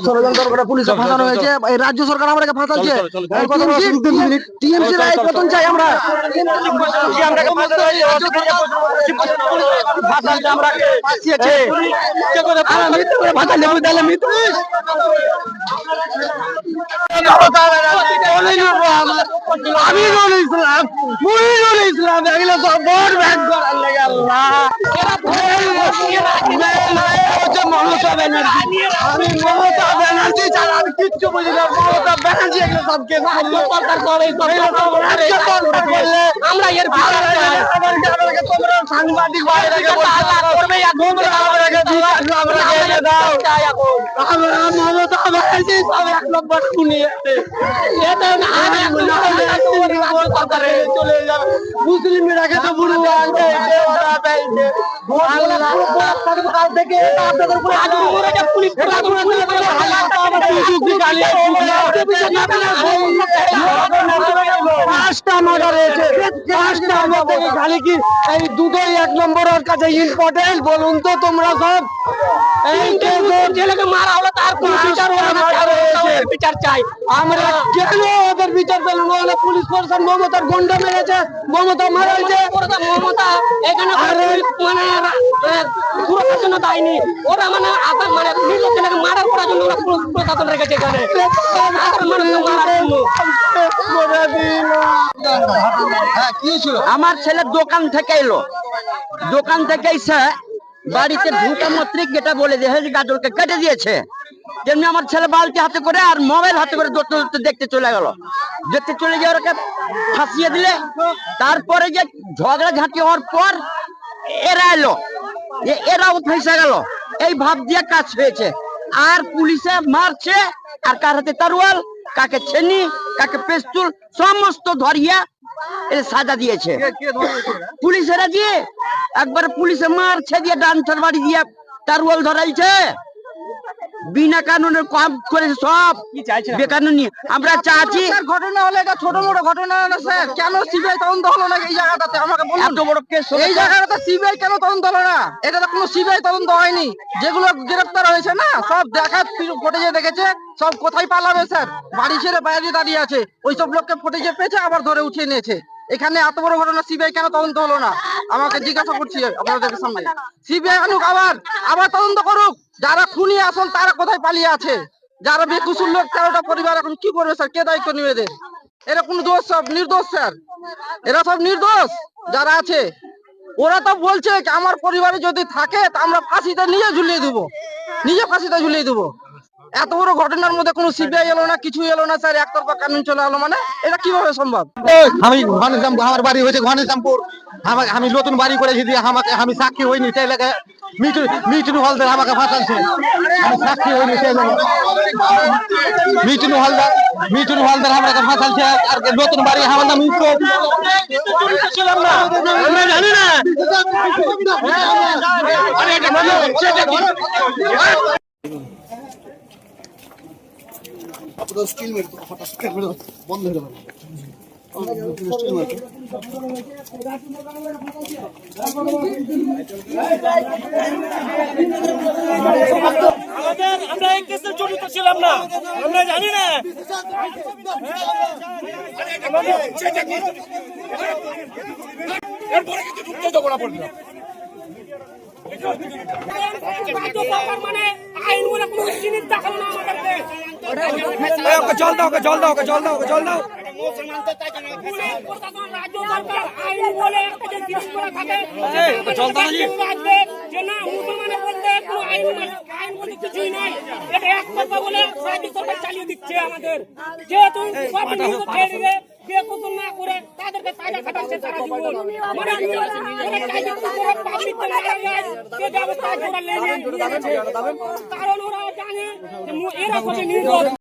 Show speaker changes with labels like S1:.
S1: ষড়যন্ত্র করে পুলিশে ফাঁসানো হয়েছে এই রাজ্য সরকার আমাদেরকে ফাঁসাচ্ছে টিএমসি রায় পতন চাই আমরা আমিরুল ইসলাম ইসলাম এগুলো সব ভোট ব্যাংক করার লেগে মমতা ব্যানার্জি। আমি মমতা ব্যানার্জি ছাড়া আমি কিচ্ছু বুঝি না। মমতা ব্যানার্জি এগুলো সবকে রাজ্য সরকার করে রাজ্য সরকার করলে আমরা এর আমাদেরকে আমাদেরকে তোমরা সাংবাদিক করবে তোমরা আমাদেরকে বিচার আমাদেরকে এনে দাও। আমরা মমতা ব্যানার্জি সব এক নম্বর শুনিয়ে এটা না সরকারে চলে যাবে মুসলিমরা তো বুড়ো আনবে ওরা পেয়েছে কাল থেকে আপনাদের উপরে আগুন করেছে পুলিশ পাঁচটা মার্ডার হয়েছে পাঁচটা মধ্যে খালি কি এই দুটোই এক নম্বরের কাছে ইম্পর্টেন্ট বলুন তো তোমরা সব এই ছেলেকে মারা হলো তার বিচার চাই। আমরা কেন ওদের বিচার পেলাম ওরা পুলিশ প্রশাসন মমতার গন্ডা মেরেছে। মমতা মারাইছে মমতা এখানে মানে জন্য দায়নি। ওরা মানে আবার মানে নিজের ছেলেকে করার জন্য ওরা প্রশাসন রেখেছে এখানে। সাধারণ মানুষকে মারার জন্য।
S2: আমার ছেলে দোকান থেকে এলো। দোকান থেকে এসে বাড়িতে ঢুকে মাত্রিক যেটা বলে দিয়ে হয়েছে গাজরকে কেটে দিয়েছে। তেমনি আমার ছেলে বালতি হাতে করে আর মোবাইল হাতে করে দৌড়তে দৌড়তে দেখতে চলে গেল। দেখতে চলে গিয়ে ওরা ফাঁসিয়ে দিলে। তারপরে যে ঝগড়া ঝাঁটি হওয়ার পর এরা এলো। এ- এরাও ফেসে গেল। এই ভাব দিয়ে কাজ হয়েছে। আর পুলিশে মারছে আর কার হাতে তারওয়াল কাকে ছেনি কাকে পেস্তুল সমস্ত ধরিয়া সাজা দিয়েছে। পুলিশেরা দিয়ে একবার পুলিশে মারছে দিয়ে ডান্সার বাড়ি দিয়ে তারওয়াল ধরাইছে। বিনা কানুনের কাম করেছে সব। বেকানুনি আমরা চাচ্ছি
S1: ঘটনা হলে এটা ছোট মোটো ঘটনা না স্যার। কেন সিবিআই তদন্ত হলো না এই জায়গাটাতে? আমাকে বলুন।
S2: এত বড় কেস
S1: এই জায়গাটাতে সিবিআই কেন তদন্ত হলো না? এটা তো কোনো সিবিআই তদন্ত হয়নি। যেগুলো গ্রেফতার হয়েছে না সব দেখা ফুটেজে দেখেছে। সব কোথায় পালাবে স্যার? বাড়ি ছেড়ে বাইরে দাঁড়িয়ে আছে। ওইসব লোককে ফুটেজে পেয়েছে আবার ধরে উঠিয়ে নিয়েছে। এখানে এত বড় ঘটনা সিবিআই কেন তদন্ত হলো না? আমাকে জিজ্ঞাসা করছি আপনাদের সামনে। সিবিআই আনুক আবার আবার তদন্ত করুক। যারা খুনি আসল তারা কোথায় পালিয়ে আছে? যারা বেকুসুর লোক, তেরোটা পরিবার এখন কি করবে স্যার? কে দায়িত্ব নিবে এরা কোন দোষ সব নির্দোষ, স্যার। এরা সব নির্দোষ যারা আছে। ওরা তো বলছে, আমার পরিবারে যদি থাকে, তা আমরা ফাঁসিতে নিজে ঝুলিয়ে দেবো। নিজে ফাঁসিতে ঝুলিয়ে দেবো। এত বড় ঘটনার মধ্যে কোনো সিবিআই এলো না কিছু এলো না স্যার একতরফা কানুন চলে এলো মানে? এটা কীভাবে সম্ভব?
S3: আমি ঘনশ্যাম আমার বাড়ি হয়েছে ঘনশ্যামপুর। আমাকে আমি নতুন বাড়ি করেছি দিয়ে আমাকে আমি সাক্ষী হইনি সেই লেগে হলদার আমাকে আমি সাক্ষী হইনি সেই লেগে। মিঠুন হলদার মিঠুন হলদার আমাকে ফাঁসাচ্ছে আর নতুন বাড়ি আমার নাম ইসরত ছিলাম না। আমরা জানি না
S4: আমাদের আমরা এই কেসে জড়িত ছিলাম না আমরা জানি না এরপরে কিন্তু ঢুকতে দেবো না মানে আইন বলে কোনো জিনিস দেখাল না আমাদেরকে
S3: ওকে জল দাও ওকে জল দাও ওকে জল দাও ওকে জল দাও।
S4: পুলিশ প্রশাসন রাজ্য সরকার আইন বলে একটা যে জিনিস করা থাকে
S3: জল দাও
S4: যে না মুসলমানের বলতে কোনো আইন আইন বলতে কিছুই নাই এটা এক কথা বলে রাজ্য সরকার চালিয়ে দিচ্ছে আমাদের যেহেতু সব নিউজ ছেড়ে দিবে কে কুতুল না করে তাদেরকে তাজা খাটাচ্ছে সারা জীবন মানে ওরা চাইছে তো পাবলিক তো মারা যায় সে ব্যবস্থা জোড়া লেগে নিয়েছে কারণ এরা সবে নির্দোষ